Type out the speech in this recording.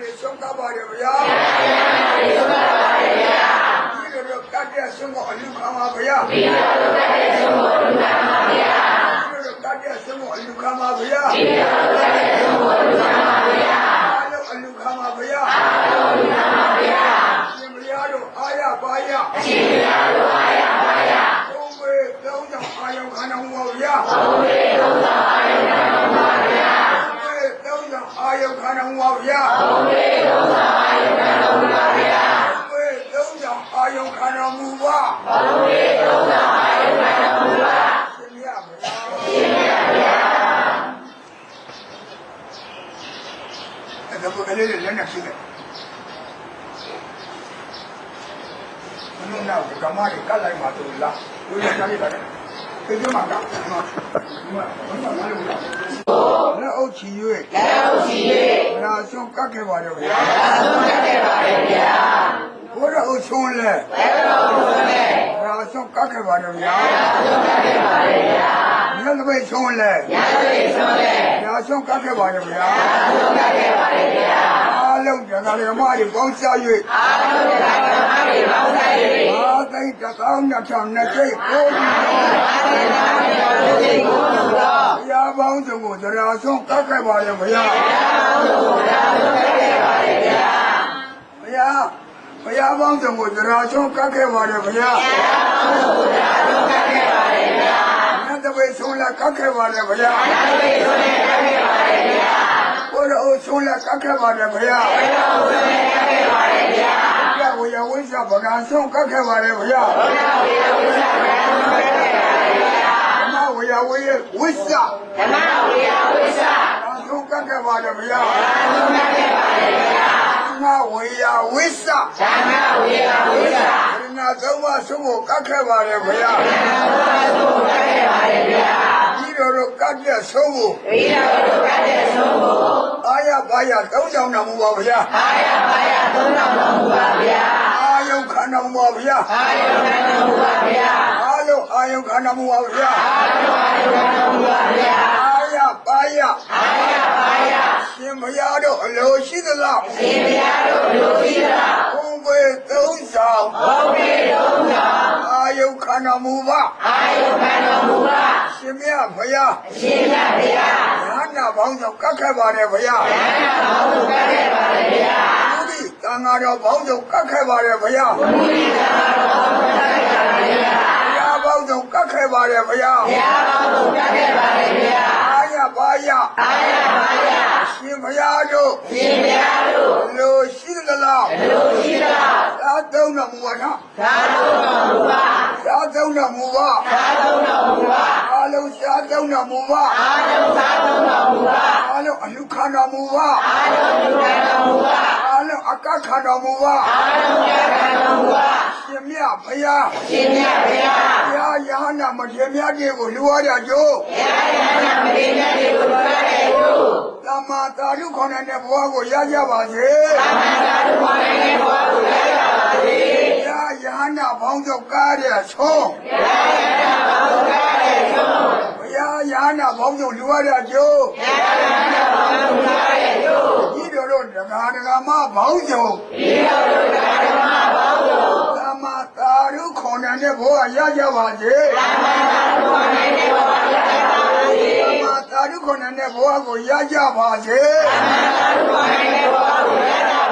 တွေဆုံးကပ်ပါတယ်ဗျာဒီလိုတော့ကတ်တဲ့ဆုံးကိုအလူခံပါဗျာဒီလိုတော့ကတ်တဲ့ဆုံးကိုအလူခံပါဗျာဒီလိုတော့ကတ်တဲ့ဆုံးကိုအလူခံပါဗျာဒီလိုတော့ကတ်တဲ့ဆုံးကိုအလူခံပါဗျာ ပါဗျာသုံးဝေသုံးကြောင့်အာယုခံတော်မူပါဗျာသုံးဝေသုံးကြောင့်အာယုခံတော်မူပါသုံးဝေသုံးကြောင့်အာယုခံတော်မူပါရှင်ဗျာရှင်ဗျာအဲ့ဒါကိုကလေးလည်းလက်နဲ့ရှိတယ်မင်းတို့ကကမားတွေကလိုက်မှာတူလားလူရကြတယ်ပြေး မှာကဒီမှာဒီမှာဘာမှမလုပ်ဘူးလက်အုပ်ချီ၍လက်အုပ်ချီ၍နာဆုံးကတ်ခဲ့ပါတယ်ဗျာနာဆုံးကတ်ခဲ့ပါတယ်ဗျာဘုရားအုပ်ဆုံးလဲဘယ်တော့အုပ်ဆုံးလဲနာဆုံးကတ်ခဲ့ပါတယ်ဗျာနာဆုံးကတ်ခဲ့ပါတယ်ဗျာညသပိတ်ဆုံးလဲညသပိတ်ဆုံးလဲနာဆုံးကတ်ခဲ့ပါတယ်ဗျာနာဆုံးကတ်ခဲ့ပါတယ်ဗျာအားလုံးတရားဓမ္မတွေပေါင်းစား၍အားလုံးတရားဓမ္မတွေပေါင်းစား၍အာသိတကောင်းနှစ်ချောင်းနှစ်ကျိတ်ကိုးပြီးအာသိတကောင်းနှစ်ချောင်းနှစ်ကျိတ်ကိုးလို့တော့ဘုရားပေါင်းစုံကိုတရား ဆုံးကတ်ခဲ့ပါတယ်ဗျာဘုရားပေါင်းစုံကိုတရားဆုံးကတ်ခဲ့ပါတယ်ဗျာဘုရားဘုရားပေါင်းစုံကိုတရားဆုံးကတ်ခဲ့ပါတယ်ဗျာဘုရားပေါင်းစုံကိုတရားဆုံးကတ်ခဲ့ပါတယ်ဗျာနတ်တပိတ်ဆုံးလက်ကတ်ခဲ့ပါတယ်ဗျာနတ်တပိတ်ဆုံးလက်ကတ်ခဲ့ပါတယ်ဗျာဘုရားအုပ်ဆုံးလက်ကတ်ခဲ့ပါတယ်ဗျာဘုရားအုပ်ဆုံးလက်ကတ်ခဲ့ပါတယ်ဗျာဘုရားဝေယဝိဇ္ဇဗကံဆုံးကတ်ခဲ့ပါတယ်ဗျာဘုရားဝေယဝိဇ္ဇဗကံဆုံးကတ်ခဲ့ပါတယ်ဗျာဓမ္မ ဝေယဝိယဝိဇ္ဇဓမ္မဝေယဝိဇ္ဇဆုံးကတ်ခဲ့ပါတယ်ဗျာဆုံးကတ်ခဲ့ပါတယ်ဗျာဓမ္မဝေယဝိဇ္ဇဓမ္မဝေယဝိဇ္ဇဒနာသုံးပါးဆုံးကိုကတ်ခဲ့ပါတယ်ဗျာဒနာသုံးပါးဆုံးကိုကတ်ခဲ့ပါတယ်ဗျာဒီတော်တို့ကတ်တဲ့ဆုံးကိုဒီတော်တို့ကတ်တဲ့ဆုံးကိုအာရပါရသုံးချောင်းတော်မူပါဗျာအာရပါရသုံးချောင်းတော်မူပါဗျာအာယုခန္ဓာမူပါဗျာအာယုခန္ဓာမူပါဗျာအာလုံးအာယုခန္ဓာမူပါဗျာ ရပါရအာရပါရရှင်ဘုရားတို့အလိုရှိသလားရှင်ဘုရားတို့အလိုရှိသလားဘုံပေသုံးဆောင်ဘုံပေသုံးဆောင်အာယုခန္ဓာမူပါအာယုခန္ဓာမူပါရှင်မြတ်ဘုရားရှင်မြတ်ဘုရားညာနာပေါင်းဆောင်ကတ်ခဲ့ပါတယ်ဘုရားညာနာပေါင်းဆောင်ကတ်ခဲ့ပါတယ်ဘုရားဘုရားတန်ဃာတော်ပေါင်းဆောင်ကတ်ခဲ့ပါတယ်ဘုရားဘုရားပေါင်းဆောင်ကတ်ခဲ့ပါတယ်ဘုရား ဘုရားပေါင်းဆောင်ကတ်ခဲ့ပါတယ်ဘုရားအာရပါရအာရပါရရှင်ဘုရားတို့ရှင်ဘုရားတို့လိုရှိသလားလိုရှိသလားသာသုံးတော်မူပါနော်သာသုံးတော်မူပါသာသုံးတော်မူပါသာသုံးတော်မူပါအာလုံးသာသုံးတော်မူပါအာလုံးသာသုံးတော်မူပါအာလုံးအလူခန္ဓာမူပါအာလုံးအလူခန္ဓာမူပါအာလုံးအကခန္ဓာမူပါအာလုံးအကခန္ဓာမူပါရှင် မြတ်ဘုရားရှင်မြတ်ဘုရားဘုရားယဟနာမထေရမြတ်တွေကိုလူဝါကြကြိုးဘုရားယဟနာမထေရမြတ်တွေကိုလူဝါကြကြိုးသမ္မာတာရုခေါ်တဲ့ဘဝကိုရကြပါစေသမ္မာတာရုခေါ်တဲ့ဘဝကိုရကြပါစေဘုရားယဟနာဘောင်းချုပ်ကားတဲ့ဆုံးဘုရားယဟနာဘောင်းချုပ်ကားတဲ့ဆုံးဘုရားယဟနာဘောင်းချုပ်လူဝါကြကြိုးဘုရားယဟနာဘောင်းချုပ်ကားတဲ့ဆုံးဤတော်တို့ဒကာဒကာမဘောင်းချုပ်ဤတော်တို့ နိုင်တဲ့ဘဝရကြပါစေ။မာသာဓုခေါ်နိုင်တဲ့ဘဝကိုရကြပါစေ။မာသာဓုခေါ်နိုင်တဲ့ဘဝကိုရကြပါစေ။